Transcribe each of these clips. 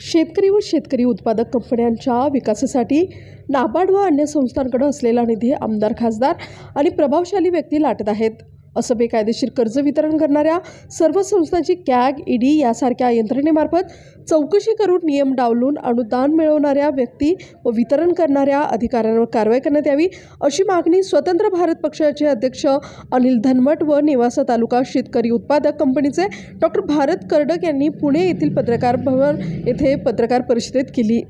शेतकरी व शेतकरी उत्पादक कंपन्यांच्या विकासासाठी नाबार्ड व अन्य संस्थांकडे असलेला निधी आमदार खासदार आणि प्रभावशाली व्यक्ती लाटत आहेत. असं बेकायदेशीर कर्ज वितरण करणाऱ्या सर्व संस्थांची कॅग ईडी यासारख्या यंत्रणेमार्फत चौकशी करून नियम डावलून अनुदान मिळवणाऱ्या व्यक्ती व वितरण करणाऱ्या अधिकाऱ्यांवर कारवाई करण्यात यावी अशी मागणी स्वतंत्र भारत पक्षाचे अध्यक्ष अनिल धनवट व नेवासा तालुका शेतकरी उत्पादक कंपनीचे डॉक्टर भारत कर्डक यांनी पुणे येथील पत्रकार भवन येथे पत्रकार परिषदेत केली.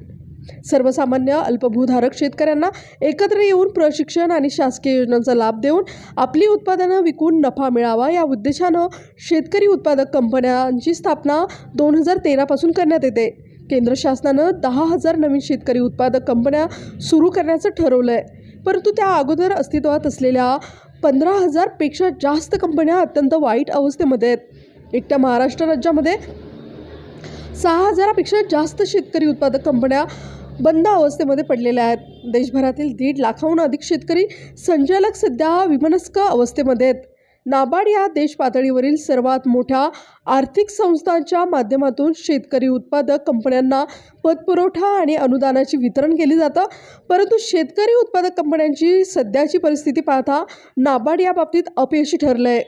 सर्वसामान्य अल्पभूधारक शेतकऱ्यांना एकत्र येऊन प्रशिक्षण आणि शासकीय योजनांचा लाभ देऊन आपली उत्पादनं विकून नफा मिळावा या उद्देशानं शेतकरी उत्पादक कंपन्यांची स्थापना दोन हजार तेरापासून करण्यात येते. केंद्र शासनानं दहा हजार नवीन शेतकरी उत्पादक कंपन्या सुरू करण्याचं ठरवलं आहे परंतु त्या अगोदर अस्तित्वात असलेल्या पंधरा हजारपेक्षा जास्त कंपन्या अत्यंत वाईट अवस्थेमध्ये आहेत. एकट्या महाराष्ट्र राज्यामध्ये सहा हजारापेक्षा जास्त शेतकरी उत्पादक कंपन्या बंद अवस्थेमध्ये पडलेल्या आहेत. देशभरातील दीड लाखाहून अधिक शेतकरी संचालक सध्या विमनस्क अवस्थेमध्ये आहेत. नाबार्ड या देश पातळीवरील सर्वात मोठ्या आर्थिक संस्थांच्या माध्यमातून शेतकरी उत्पादक कंपन्यांना पतपुरवठा आणि अनुदानाची वितरण केली जातं. परंतु शेतकरी उत्पादक कंपन्यांची सध्याची परिस्थिती पाहता नाबार्ड या बाबतीत अपयशी ठरलं आहे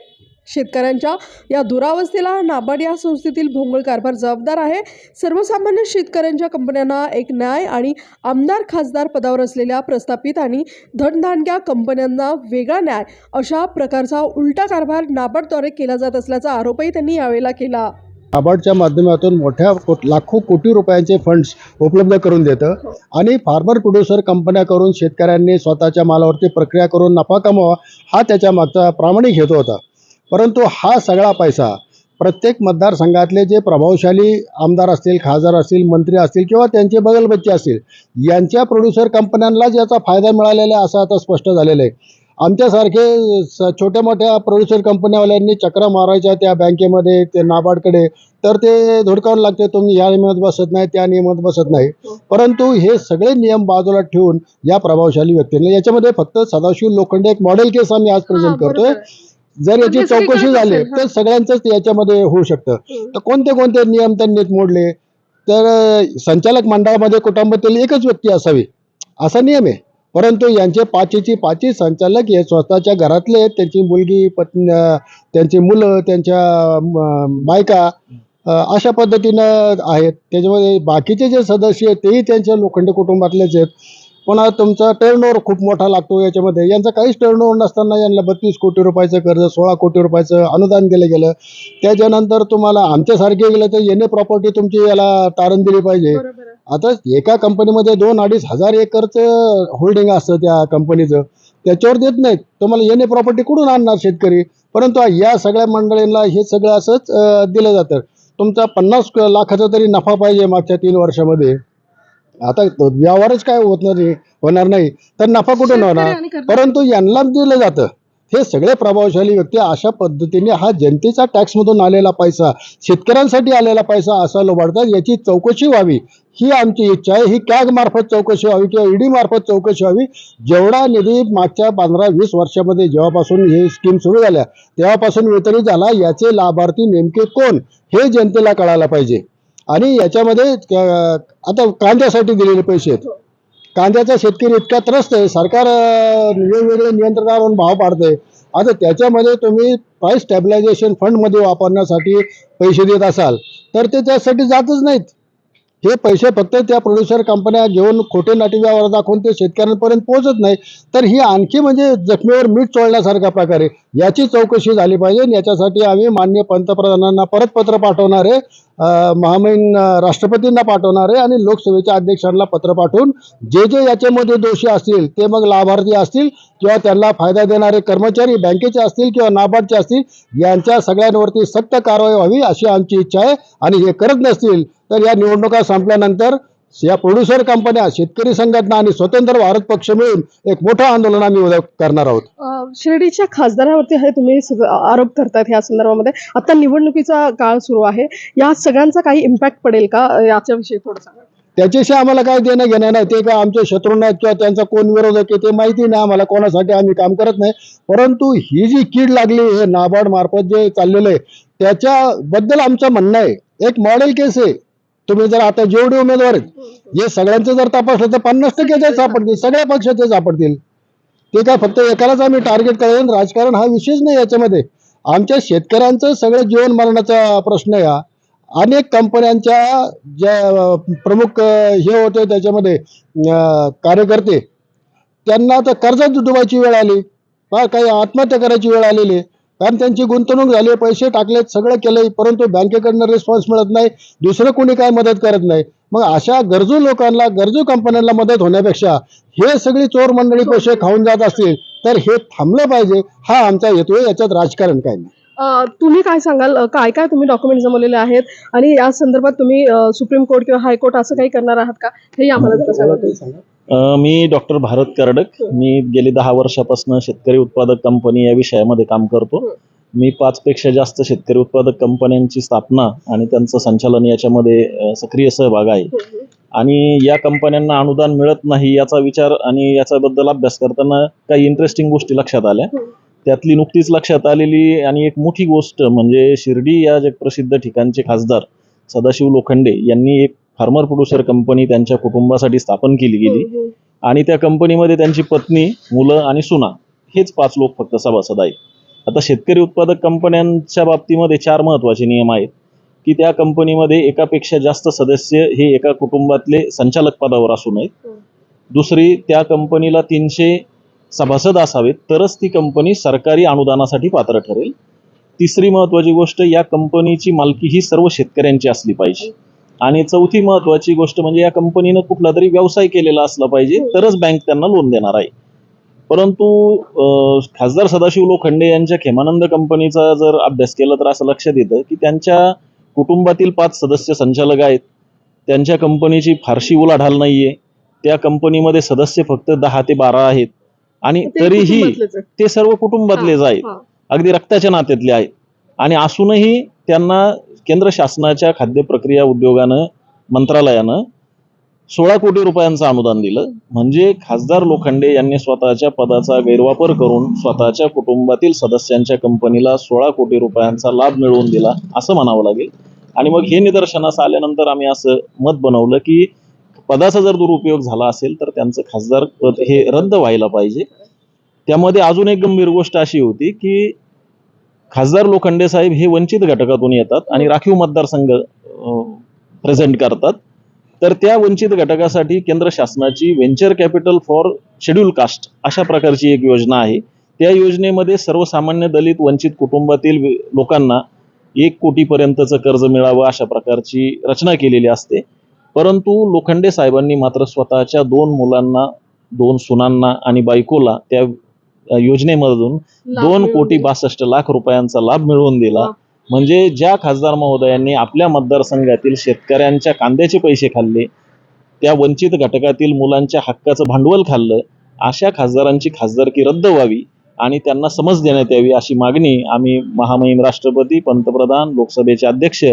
शेतकऱ्यांच्या या दुरावस्थेला नाबार्ड या संस्थेतील भोंगळ कारभार जबाबदार आहे. सर्वसामान्य शेतकऱ्यांच्या कंपन्यांना एक न्याय आणि आमदार खासदार पदावर असलेल्या प्रस्थापित आणि धनधानक्या कंपन्यांना वेगळा न्याय अशा प्रकारचा उलटा कारभार नाबार्डद्वारे केला जात असल्याचा आरोपही त्यांनी यावेळेला केला. नाबार्डच्या माध्यमातून मोठ्या लाखो कोटी रुपयांचे फंड्स उपलब्ध करून देतं आणि फार्मर प्रोड्युसर कंपन्या करून शेतकऱ्यांनी स्वतःच्या मालावरती प्रक्रिया करून नफा कमावा हा त्याच्या मागचा प्रामाणिक हेतू होता. परंतु हा सगळा पैसा प्रत्येक मतदारसंघातले जे प्रभावशाली आमदार असतील खासदार असतील मंत्री असतील किंवा त्यांचे बगलबच्चे असतील यांच्या प्रोड्युसर कंपन्यांनाच याचा फायदा मिळालेला आहे असं आता स्पष्ट झालेलं आहे. आमच्यासारखे स छोट्या मोठ्या प्रोड्युसर कंपन्यावाल्यांनी चक्रा मारायच्या त्या बँकेमध्ये ते नाबार्डकडे. तर ते धुडकावून लागते तुम्ही या नियमात बसत नाही त्या नियमात बसत नाही. परंतु हे सगळे नियम बाजूला ठेवून या प्रभावशाली व्यक्तींना याच्यामध्ये फक्त सदाशिव लोखंडे एक मॉडेल केस आम्ही आज प्रेझेंट करतोय. जर याची म्हणजे चौकशी झाली तर सगळ्यांचंच याच्यामध्ये होऊ शकतं. तर कोणते कोणते नियम त्यांनी मोडले? तर संचालक मंडळामध्ये कुटुंबातील एकच व्यक्ती असावी असा नियम आहे. परंतु यांचे पाचीची पाची संचालक हे स्वतःच्या घरातले आहेत. त्यांची मुलगी पत्नी त्यांची मुलं त्यांच्या बायका अशा पद्धतीनं आहेत. त्याच्यामध्ये बाकीचे जे सदस्य आहेत तेही त्यांच्या लोखंडी कुटुंबातलेच आहेत. पुन्हा तुमचा टर्नओव्हर खूप मोठा लागतो याच्यामध्ये. यांचा काहीच टर्नओव्हर नसताना यांना बत्तीस कोटी रुपयाचं कर्ज सोळा कोटी रुपयाचं अनुदान दिलं गेलं. त्याच्यानंतर तुम्हाला आमच्यासारखे गेलं तर येणे प्रॉपर्टी तुमची याला तारण दिली पाहिजे. आता एका कंपनीमध्ये दोन अडीच हजार एकरचं होल्डिंग असतं त्या कंपनीचं त्याच्यावर देत नाहीत. तुम्हाला येणे प्रॉपर्टी कुठून आणणार शेतकरी? परंतु या सगळ्या मंडळींना हे सगळं असंच दिलं जातं. तुमचा पन्नास लाखाचा तरी नफा पाहिजे मागच्या तीन वर्षामध्ये. आता व्यवहारच काय होत नाही होणार नाही. तर नफा कुठून होणार. परंतु यांना दिलं जातं. हे सगळे प्रभावशाली व्यक्ती अशा पद्धतीने हा जनतेचा टॅक्समधून आलेला पैसा शेतकऱ्यांसाठी आलेला पैसा असा लोबाडतात याची चौकशी व्हावी. ही आमची इच्छा आहे. ही कॅग मार्फत चौकशी व्हावी किंवा ईडी मार्फत चौकशी व्हावी. जेवढा निधी मागच्या पंधरा वीस वर्षामध्ये जेव्हापासून ही स्कीम सुरू झाल्या तेव्हापासून वितरित झाला याचे लाभार्थी नेमके कोण? हे जनतेला कळायला पाहिजे. आणि याच्यामध्ये आता कांद्यासाठी दिलेले पैसे आहेत. कांद्याचा शेतकरी इतका त्रस्त आहे. सरकार वेगवेगळे नियंत्रणावरून भाव पाडतंय. आता त्याच्यामध्ये तुम्ही प्राईस स्टॅबिलायझेशन फंडमध्ये वापरण्यासाठी पैसे देत असाल तर ते त्यासाठी जातच नाहीत. हे पैसे फक्त त्या प्रोड्युसर कंपन्या घेऊन खोटे नाटी व्यवहार दाखवून ते शेतकऱ्यांपर्यंत पोहोचत नाही. तर ही आणखी म्हणजे जखमेवर मीठ चोळण्यासारखा प्रकारे याची चौकशी झाली पाहिजे. याच्यासाठी आम्ही मान्य पंतप्रधानांना परत पत्र पाठवणार आहे. महामहिम राष्ट्रपतींना पाठवणार आहे आणि लोकसभेच्या अध्यक्षांना पत्र पाठवून जे जे याच्यामध्ये दोषी असतील ते मग लाभार्थी असतील किंवा त्यांना फायदा देणारे कर्मचारी बँकेचे असतील किंवा नाबार्डचे असतील यांच्या सगळ्यांवरती सक्त कारवाई व्हावी अशी आमची इच्छा आहे. आणि हे करत नसतील तर या निवडणुका संपल्यानंतर या प्रोड्युसर कंपन्या शेतकरी संघटना आणि स्वतंत्र भारत पक्ष मिळून एक मोठं आंदोलन आम्ही उद्या करणार आहोत. शिर्डीच्या खासदारावरती हे तुम्ही आरोप करतायत या संदर्भामध्ये. आता निवडणुकीचा काळ सुरू आहे. या सगळ्यांचा काही इम्पॅक्ट पडेल का? याच्याविषयी थोडं सांगा. त्याच्याशी आम्हाला काय देणं घेणं नाही. ते काय आमचे शत्रू नाहीत किंवा त्यांचा कोण विरोधक आहे ते माहिती नाही. आम्हाला कोणासाठी आम्ही काम करत नाही. परंतु ही जी कीड लागली हे नाबार्ड मार्फत जे चाललेलं आहे त्याच्याबद्दल आमचं म्हणणं आहे. एक मॉडेल केस आहे. तुम्ही जर आता जेवढे उमेदवार आहेत हे सगळ्यांचं जर तपासलं तर पन्नास टक्के ते सापडतील सगळ्या पक्षाचे सापडतील. ते काय फक्त एकालाच आम्ही टार्गेट करेन? राजकारण हा विषयच नाही याच्यामध्ये. आमच्या शेतकऱ्यांचं सगळं जीवन मरणाचा प्रश्न या हा. अनेक कंपन्यांच्या ज्या प्रमुख हे होते त्याच्यामध्ये कार्यकर्ते त्यांना तर कर्जात डुबायची वेळ आली. काही आत्महत्या करायची वेळ आलेली आहे. कारण त्यांची गुंतवणूक झाली पैसे टाकलेत सगळं केलंय परंतु बँकेकडनं रिस्पॉन्स मिळत नाही दुसरं कोणी काय मदत करत नाही. मग अशा गरजू लोकांना गरजू कंपन्यांना मदत होण्यापेक्षा हे सगळी चोर मंडळी पैसे खाऊन जात असतील तर हे थांबलं पाहिजे हा आमचा हेतू आहे याच्यात राजकारण काय नाही. तुम्ही काय सांगाल? काय काय तुम्ही डॉक्युमेंट जमवलेले आहेत? आणि या संदर्भात तुम्ही सुप्रीम कोर्ट किंवा हायकोर्ट असं काही करणार आहात का? हे आम्हाला सांगा. मी डॉक्टर भारत कर्डक. मी गेली दहा वर्षापासून शेतकरी उत्पादक कंपनी या विषयामध्ये काम करतो. मी पाच पेक्षा जास्त शेतकरी उत्पादक कंपन्यांची स्थापना आणि त्यांचं संचालन याच्यामध्ये सक्रिय सहभाग आहे. आणि या कंपन्यांना अनुदान मिळत नाही याचा विचार आणि याच्याबद्दल अभ्यास करताना काही इंटरेस्टिंग गोष्टी लक्षात आल्या. त्यातली नुकतीच लक्षात आलेली आणि एक मोठी गोष्ट म्हणजे शिर्डी या जगप्रसिद्ध ठिकाणचे खासदार सदाशिव लोखंडे यांनी एक फार्मर प्रोड्युसर कंपनी त्यांच्या कुटुंबासाठी स्थापन केली गेली. हम्म, हम्म. आणि त्या कंपनीमध्ये त्यांची पत्नी मुलं आणि सुना हेच पाच लोक फक्त सभासद आहेत. आता शेतकरी उत्पादक कंपन्यांच्या बाबतीमध्ये चार महत्त्वाचे नियम आहेत की त्या कंपनीमध्ये एकापेक्षा जास्त सदस्य हे एका कुटुंबातले संचालक पदावर असू नयेत हं. दुसरी त्या कंपनीला तीनशे सभासद असावेत तरच ती कंपनी सरकारी अनुदानासाठी पात्र ठरेल. तिसरी महत्त्वाची गोष्ट या कंपनीची मालकी ही सर्व शेतकऱ्यांची असली पाहिजे. आणि चौथी महत्त्वाची गोष्ट म्हणजे या कंपनीनं कुठला तरी व्यवसाय केलेला असला पाहिजे तरच बँक त्यांना लोन देणार आहे. परंतु खासदार सदाशिव लोखंडे यांच्या खेमानंद कंपनीचा जर अभ्यास केला तर असं लक्षात येतं की त्यांच्या कुटुंबातील पाच सदस्य संचालक आहेत. त्यांच्या कंपनीची फारशी उलाढाल नाहीये. त्या कंपनीमध्ये सदस्य फक्त दहा ते बारा आहेत. आणि तरीही. ते सर्व कुटुंबातलेच आहेत. हा. अगदी रक्ताच्या नात्यातले आहेत. आणि असूनही त्यांना केंद्र शासनाच्या खाद्य प्रक्रिया उद्योगानं मंत्रालयानं सोळा कोटी रुपयांचं अनुदान दिलं. म्हणजे खासदार लोखंडे यांनी स्वतःच्या पदाचा गैरवापर करून स्वतःच्या कुटुंबातील सदस्यांच्या कंपनीला सोळा कोटी रुपयांचा लाभ मिळवून दिला असं म्हणावं लागेल. आणि मग हे निदर्शनास आल्यानंतर आम्ही असं मत बनवलं की पदाचा जर दुरुपयोग झाला असेल तर त्यांचं खासदार पद हे रद्द व्हायला पाहिजे. त्यामध्ये अजून एक गंभीर गोष्ट अशी होती की खासदार लोखंडे साहेब हे वंचित घटकातून येतात आणि राखीव मतदारसंघ प्रेझेंट करतात. तर त्या वंचित घटकासाठी केंद्र शासनाची venture capital for schedule caste अशा प्रकारची एक योजना आहे. त्या योजनेमध्ये सर्वसामान्य दलित वंचित कुटुंबातील लोकांना एक कोटीपर्यंतचं कर्ज मिळावं अशा प्रकारची रचना केलेली असते. परंतु लोखंडे साहेबांनी मात्र स्वतःच्या दोन मुलांना दोन सुनांना आणि बायकोला त्या योजनेमधून दोन कोटी. बासष्ट लाख रुपयांचा लाभ मिळवून दिला. म्हणजे ज्या खासदार महोदयांनी आपल्या मतदारसंघातील शेतकऱ्यांच्या कांद्याचे पैसे खाल्ले त्या वंचित घटकातील मुलांच्या हक्काचं भांडवल खाल्लं अशा खासदारांची खासदारकी रद्द व्हावी आणि त्यांना समज देण्यात यावी अशी मागणी आम्ही महामहिम राष्ट्रपती पंतप्रधान लोकसभेचे अध्यक्ष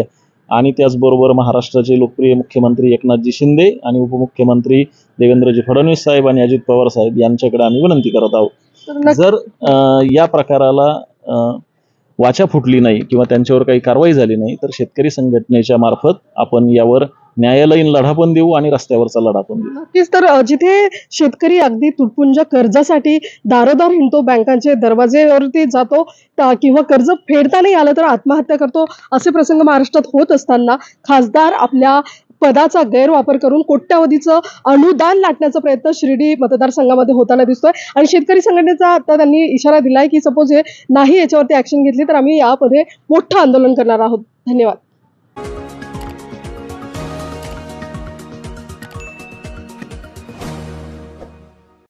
आणि त्याचबरोबर महाराष्ट्राचे लोकप्रिय मुख्यमंत्री एकनाथजी शिंदे आणि उपमुख्यमंत्री देवेंद्रजी फडणवीस साहेब आणि अजित पवार साहेब यांच्याकडे आम्ही विनंती करत आहोत जर या प्रकाराला वाचा फुटली नाही किंवा त्यांच्यावर काही कारवाई झाली नाही तर शेतकरी संघटनेच्या मार्फत आपण यावर न्यायालयीन लढा पण देऊ आणि रस्त्यावरचा लढा पण देऊ. नक्कीच. तर जिथे शेतकरी अगदी तुटपुंज कर्जासाठी दारोदार हिंडतो बँकांचे दरवाजेवरती जातो किंवा कर्ज फेडता नाही आलं तर आत्महत्या करतो असे प्रसंग महाराष्ट्रात होत असताना खासदार आपल्या पदाचा गैरवापर करून कोट्यावधीचं अनुदान लाटण्याचा प्रयत्न शिर्डी मतदारसंघामध्ये होताना दिसतोय. आणि शेतकरी संघटनेचा आता त्यांनी इशारा दिलाय की सपोज हे नाही याच्यावरती ऍक्शन घेतली तर आम्ही यामध्ये मोठं आंदोलन करणार आहोत. धन्यवाद.